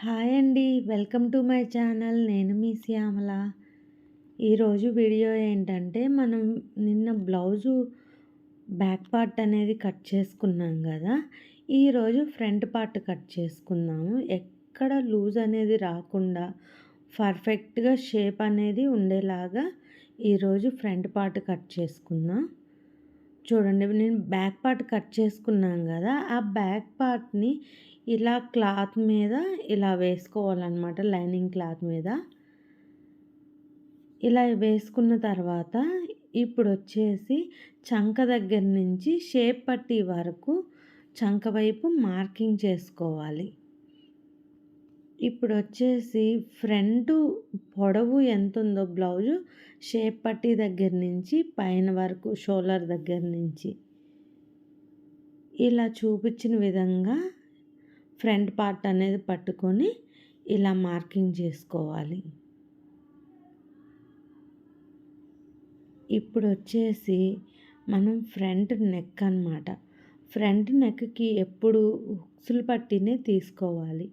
Hi అండి. Welcome to my channel. నేను మీ శ్యామల. ఈరోజు వీడియో ఏంటంటే మనం నిన్న బ్లౌజు బ్యాక్ పార్ట్ అనేది కట్ చేసుకున్నాం కదా. ఈరోజు ఫ్రంట్ పార్ట్ కట్ చేసుకుందాము. ఎక్కడ లూజ్ అనేది రాకుండా పర్ఫెక్ట్గా షేప్ అనేది ఉండేలాగా ఈరోజు ఫ్రంట్ పార్ట్ కట్ చేసుకుందాం. చూడండి నేను బ్యాక్ పార్ట్ కట్ చేసుకున్నాం కదా. ఆ బ్యాక్ పార్ట్ని ఇలా క్లాత్ మీద ఇలా వేసుకోవాలన్నమాట లైనింగ్ క్లాత్ మీద. ఇలా వేసుకున్న తర్వాత ఇప్పుడు వచ్చేసి చంక దగ్గర నుంచి షేప్ పట్టి వరకు చంక వైపు మార్కింగ్ చేసుకోవాలి. ఇప్పుడు వచ్చేసి ఫ్రంట్ పొడవు ఎంత ఉందో బ్లౌజు షేప్ పట్టి దగ్గర నుంచి పైన వరకు షోల్డర్ దగ్గర నుంచి. ఇలా చూపించిన విధంగా ఫ్రంట్ పార్ట్ అనేది పట్టుకొని ఇలా మార్కింగ్ చేసుకోవాలి. ఇప్పుడు వచ్చేసి మనం ఫ్రంట్ నెక్ అనమాట ఫ్రంట్ నెక్కి ఎప్పుడు హుక్సులు పట్టినే తీసుకోవాలి.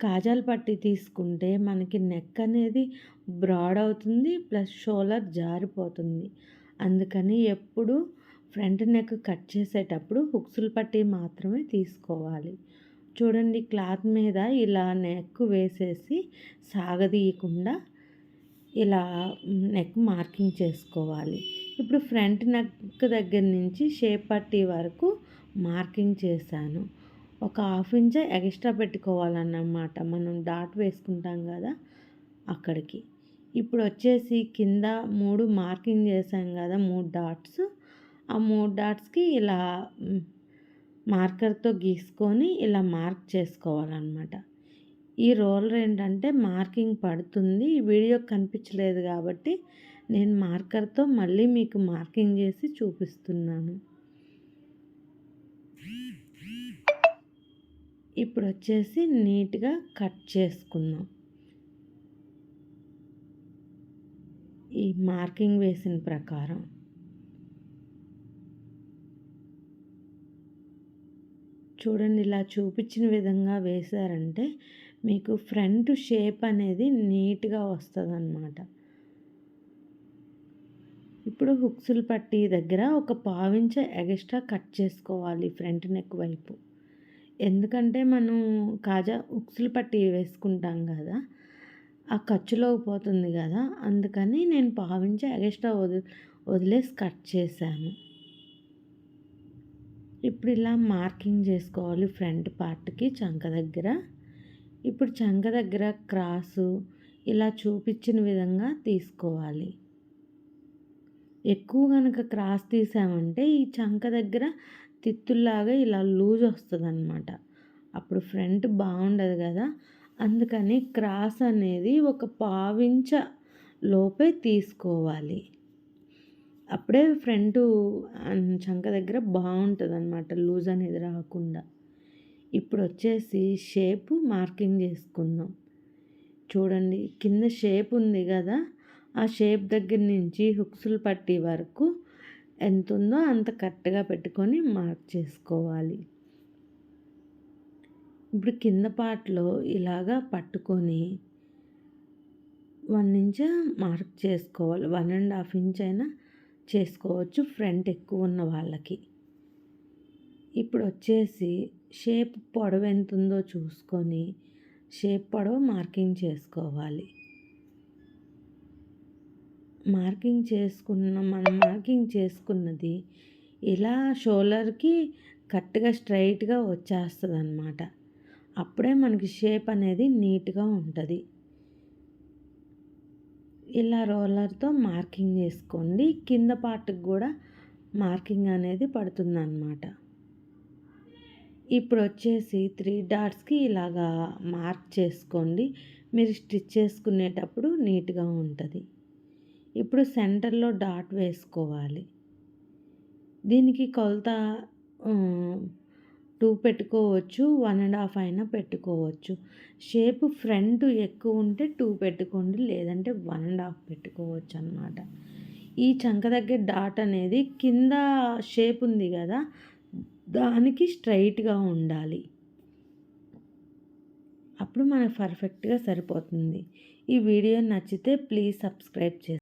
కాజాల పట్టి తీసుకుంటే మనకి నెక్ అనేది బ్రాడ్ అవుతుంది ప్లస్ షోలర్ జారిపోతుంది. అందుకని ఎప్పుడు ఫ్రంట్ నెక్ కట్ చేసేటప్పుడు హుక్సులు పట్టి మాత్రమే తీసుకోవాలి. చూడండి క్లాత్ మీద ఇలా నెక్ వేసేసి సాగదీయకుండా ఇలా నెక్ మార్కింగ్ చేసుకోవాలి. ఇప్పుడు ఫ్రంట్ నెక్ దగ్గర నుంచి షేప్ పట్టి వరకు మార్కింగ్ చేశాను. ఒక హాఫ్ ఇంచ్ ఎక్స్ట్రా పెట్టుకోవాలన్నమాట. మనం డాట్ వేసుకుంటాం కదా అక్కడికి. ఇప్పుడు వచ్చేసి కింద మూడు మార్కింగ్ చేశాం కదా మూడు డాట్స్. ఆ మూడు డాట్స్కి ఇలా మార్కర్తో గీసుకొని ఇలా మార్క్ చేసుకోవాలన్నమాట. ఈ రోలర్ ఏంటంటే మార్కింగ్ పడుతుంది. ఈ వీడియో కనిపించలేదు కాబట్టి నేను మార్కర్తో మళ్ళీ మీకు మార్కింగ్ చేసి చూపిస్తున్నాను. ఇప్పుడు వచ్చేసి నీట్గా కట్ చేసుకుందాం. ఈ మార్కింగ్ వేసిన ప్రకారం. చూడండి ఇలా చూపించిన విధంగా వేశారంటే మీకు ఫ్రంట్ షేప్ అనేది నీట్గా వస్తుంది అన్నమాట ఇప్పుడు హుక్సులు పట్టి దగ్గర ఒక పావించ ఎగస్ట్రా కట్ చేసుకోవాలి ఫ్రంట్ నెక్ వైపు. ఎందుకంటే మనం కాజా హుక్స్లు పట్టి వేసుకుంటాం కదా ఆ ఖర్చులోకి పోతుంది కదా అందుకని నేను పావించ ఎగస్ట్రా వదిలి వదిలేసి కట్ చేశాను. ఇప్పుడు ఇలా మార్కింగ్ చేసుకోవాలి ఫ్రంట్ పార్ట్కి చంక దగ్గర. ఇప్పుడు చంక దగ్గర క్రాసు ఇలా చూపించిన విధంగా తీసుకోవాలి. ఎక్కువ కనుక క్రాస్ తీసామంటే ఈ చంక దగ్గర తిత్తుల్లాగా ఇలా లూజ్ వస్తుంది అనమాట అప్పుడు ఫ్రంట్ బాగుండదు కదా. అందుకని క్రాస్ అనేది ఒక పావించ లోపే తీసుకోవాలి. అప్పుడే ఫ్రంట్ చంక దగ్గర బాగుంటుంది అనమాట లూజ్ అనేది రాకుండా. ఇప్పుడు వచ్చేసి షేప్ మార్కింగ్ చేసుకుందాం. చూడండి కింద షేప్ ఉంది కదా ఆ షేప్ దగ్గర నుంచి హుక్స్లు పట్టి వరకు ఎంత ఉందో అంత కరెక్ట్గా పెట్టుకొని మార్క్ చేసుకోవాలి. ఇప్పుడు కింద పార్ట్లో ఇలాగా పట్టుకొని వన్ ఇంచ్ మార్క్ చేసుకోవాలి. వన్ అండ్ హాఫ్ ఇంచ్ అయినా చేసుకోవచ్చు ఫ్రంట్ ఎక్కువ ఉన్న వాళ్ళకి. ఇప్పుడు వచ్చేసి షేప్ పొడవు ఎంత ఉందో చూసుకొని షేప్ పొడవు మార్కింగ్ చేసుకోవాలి. మార్కింగ్ చేసుకున్న మనం మార్కింగ్ చేసుకున్నది ఇలా షోల్డర్కి కరెక్ట్గా స్ట్రైట్గా వచ్చేస్తుంది అన్నమాట అప్పుడే మనకి షేప్ అనేది నీట్గా ఉంటుంది. ఇలా రోలర్తో మార్కింగ్ చేసుకోండి. కింద పార్ట్కి కూడా మార్కింగ్ అనేది పడుతుందన్నమాట. ఇప్పుడు వచ్చేసి త్రీ డాట్స్కి ఇలాగా మార్క్ చేసుకోండి. మీరు స్టిచ్ చేసుకునేటప్పుడు నీట్గా ఉంటుంది. ఇప్పుడు సెంటర్లో డాట్ వేసుకోవాలి. దీనికి కొలత టూ పెట్టుకోవచ్చు వన్ అండ్ హాఫ్ అయినా పెట్టుకోవచ్చు. షేప్ ఫ్రంట్ ఎక్కువ ఉంటే టూ పెట్టుకోండి లేదంటే వన్ అండ్ హాఫ్ పెట్టుకోవచ్చు అనమాట ఈ చంక దగ్గర డాట్ అనేది కింద షేప్ ఉంది కదా దానికి స్ట్రైట్గా ఉండాలి. అప్పుడు మనకు పర్ఫెక్ట్గా సరిపోతుంది. ఈ వీడియో నచ్చితే ప్లీజ్ సబ్స్క్రైబ్ చేసి